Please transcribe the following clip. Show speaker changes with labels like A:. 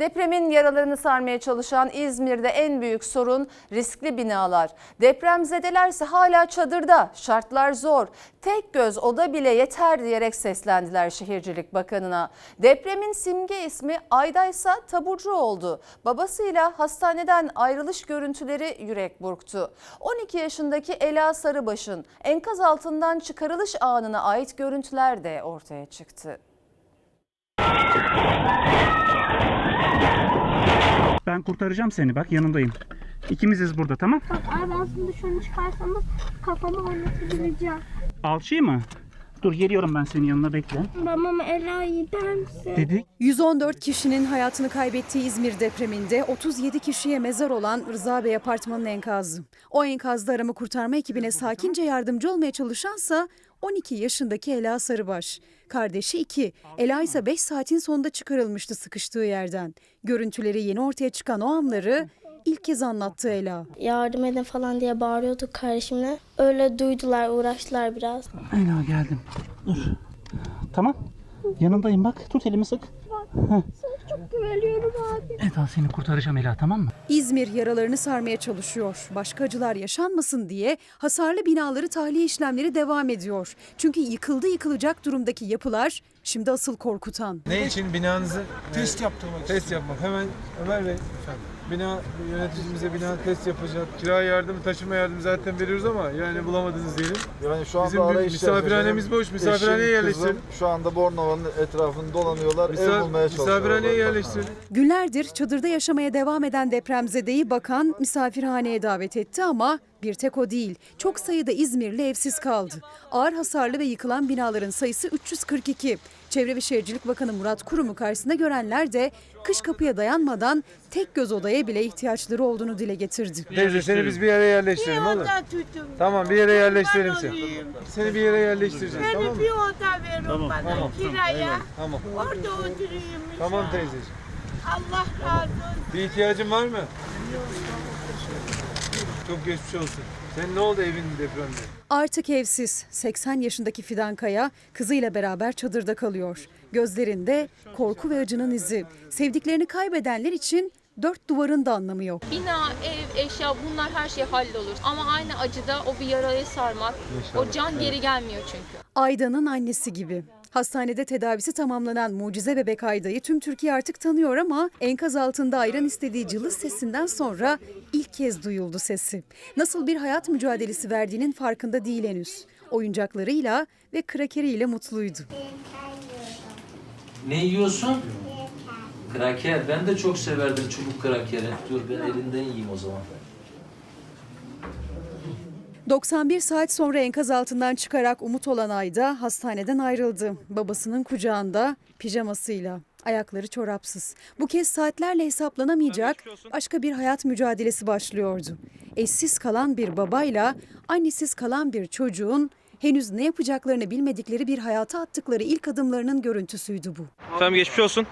A: Depremin yaralarını sarmaya çalışan İzmir'de en büyük sorun riskli binalar. Depremzedelerse hala çadırda. Şartlar zor. Tek göz oda bile yeter diyerek seslendiler Şehircilik Bakanı'na. Depremin simge ismi Aydaysa taburcu oldu. Babasıyla hastaneden ayrılış görüntüleri yürek burktu. 12 yaşındaki Ela Sarıbaş'ın enkaz altından çıkarılış anına ait görüntüler de ortaya çıktı.
B: Ben kurtaracağım seni bak yanındayım. İkimiziz burada tamam?
C: Bak abi aslında şunu çıkarsanız kafamı oynatabileceğim.
B: Alçıyı mı? Dur geliyorum ben senin yanına bekle.
C: Babam Ela gider misin?
B: Dedik.
D: 114 kişinin hayatını kaybettiği İzmir depreminde 37 kişiye mezar olan Rıza Bey apartmanının enkazı. O enkazda arama kurtarma ekibine sakince yardımcı olmaya çalışansa 12 yaşındaki Ela Sarıbaş. Kardeşi 2. Ela ise 5 saatin sonunda çıkarılmıştı sıkıştığı yerden. Görüntüleri yeni ortaya çıkan o anları ilk kez anlattı Ela.
C: Yardım edin falan diye bağırıyorduk kardeşimle. Öyle duydular, uğraştılar biraz.
B: Ela geldim. Dur. Tamam. Yanındayım bak. Tut elimi sık.
C: Çok güveniyorum abi.
B: Eda seni kurtaracağım Ela tamam mı?
D: İzmir yaralarını sarmaya çalışıyor. Başka acılar yaşanmasın diye hasarlı binaları tahliye işlemleri devam ediyor. Çünkü yıkıldı yıkılacak durumdaki yapılar şimdi asıl korkutan.
E: Ne için binanızı
F: Test yaptırmak
E: test yapmak. Hemen Ömer Bey bina yöneticimize bina test yapacak. Kira yardımı, taşıma yardımı zaten veriyoruz ama yani bulamadınız diyelim.
F: Yani şu anda
E: Bizim
F: arayış
E: misafirhanemiz boş. Misafirhaneye
F: kızım Şu anda Bornova'nın etrafını dolanıyorlar. ev
E: Misaf-
F: bulmaya çalışıyorlar.
E: misafirhaneye yerleştirelim.
D: Günlerdir çadırda yaşamaya devam eden depremzedeyi bakan misafirhaneye davet etti ama bir tek o değil. Çok sayıda İzmirli evsiz kaldı. Ağır hasarlı ve yıkılan binaların sayısı 342. Çevre ve Şehircilik Bakanı Murat Kurum'u karşısında görenler de kış kapıya dayanmadan tek göz odaya bile ihtiyaçları olduğunu dile getirdi.
E: Teyze seni biz bir yere yerleştirelim oğlum. Tamam bir yere yerleştirelim seni. Seni bir yere yerleştireceğiz tamam mı?
G: Bir oda verin bana
E: Tamam.
G: kiraya.
E: Tamam.
G: Orada oturayım.
E: Tamam teyzeciğim.
G: Allah razı olsun.
E: Bir ihtiyacın var mı? Çok geçmiş olsun. Senin ne oldu evin depremde?
D: Artık evsiz 80 yaşındaki Fidan Kaya kızıyla beraber çadırda kalıyor. Gözlerinde korku ve acının izi. Sevdiklerini kaybedenler için dört duvarın da anlamı yok.
H: Bina, ev, eşya bunlar her şey hallolur. Ama aynı acıda o bir yarayı sarmak, o can geri gelmiyor çünkü.
D: Ayda'nın annesi gibi. Hastanede tedavisi tamamlanan mucize bebek Ayda'yı tüm Türkiye artık tanıyor ama enkaz altında ayran istediği cılız sesinden sonra ilk kez duyuldu sesi. Nasıl bir hayat mücadelesi verdiğinin farkında değil henüz. Oyuncaklarıyla ve krakeriyle mutluydu.
I: Ne yiyorsun? Kraker. Ben de çok severdim çubuk krakeri. Dur ben elinden yiyeyim o zaman.
D: 91 saat sonra enkaz altından çıkarak umut olan Ayda hastaneden ayrıldı. Babasının kucağında pijamasıyla. Ayakları çorapsız. Bu kez saatlerle hesaplanamayacak başka bir hayat mücadelesi başlıyordu. Eşsiz kalan bir babayla annesiz kalan bir çocuğun henüz ne yapacaklarını bilmedikleri bir hayata attıkları ilk adımlarının görüntüsüydü bu.
J: Efendim geçmiş olsun.